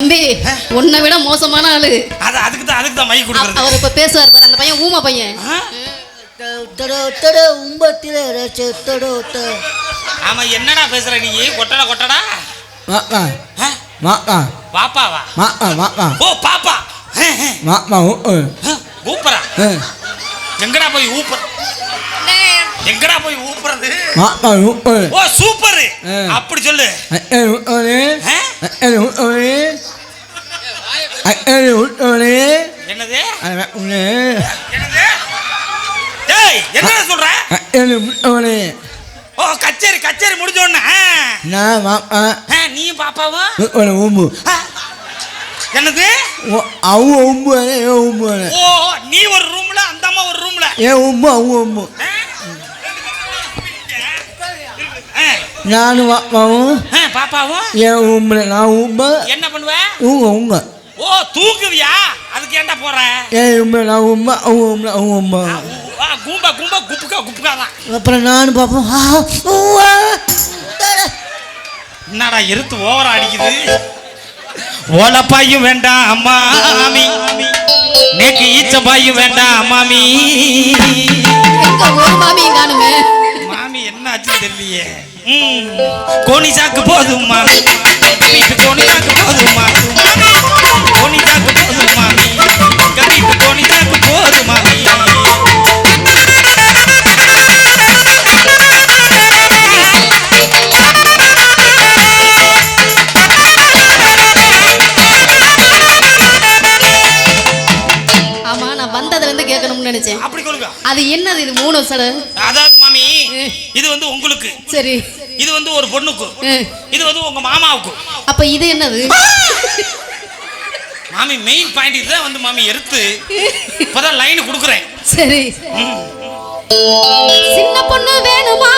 தம்பி உன்னை விட மோசமான ஆளு. அது அதுக்கு தான் அதுக்கு தான் மை கொடுக்குறது அவர் இப்ப பேசுவார் பாரு அந்த பையன் ஊமை பையன். ஆமா என்னடா பேசுற நீ? கொட்டடா கொட்டடா. பாப்பாவா? ஓ பாப்பா. ஹே, ஹே. மாமா ஹ, ஊப்பரா எங்கடா போய் ஊப்பற? எங்கடா போய் ஊப்புறது? ஓ சூப்பர். அப்படி சொல்லு ஆ? என்னது என்னடா சொல்ற? ஓ கச்சேரி கச்சேரி முடிஞ்ச உடனே நீயும் பாப்பாவும்? உம்பு ஆ. என்னது? அவங்க உம்பு ஏன் உம்பு ஓ நீ ஒரு ரூம்ல அந்த அம்மா ஒரு ரூம்ல? ஏன் உம்பு அவங்க உம்பு நானும் மாமாவும் பாப்பாவும்? ஏன் உம்புல நான் உம்பு என்ன பண்ணுவ? உங்க உங்க ஓ தூங்குவியா? அதுக்கு ஏன்டா போற? ஏன் உம்பு நான் ஆ, ஊ- ஆ, கும்பா கும்பா குப்புக்கா குப்புக்கா தான். அப்புறம் நானும் பார்ப்போம். என்னடா எருத்து ஓவரா அடிக்குது? ஓலப்பாயும் வேண்டாம் அம்மாமி நேக்கு ஈச்சப்பாயும் வேண்டாம் மாமி. மாமியும் காணுமே மாமி என்ன ஆச்சுன்னு தெரியலையே. கோணி சாக்கு போதும் மாமி. வீட்டு கோணி சாக்கு வந்ததுல இருந்து கேட்கணும்னு நினைச்சேன். அப்படி சொல்லுங்க அது என்னது இது மூணு சட அதாவது மாமி இது வந்து உங்களுக்கு. சரி. இது வந்து ஒரு பொண்ணுக்கு. இது வந்து உங்க மாமாவுக்கு. அப்ப இது என்னது? மாமி மெயின் பாயிண்ட் இதுதான் வந்து மாமி எடுத்து இப்பதான் லைன் கொடுக்குறேன். சரி. சின்ன பொண்ணு வேணுமா?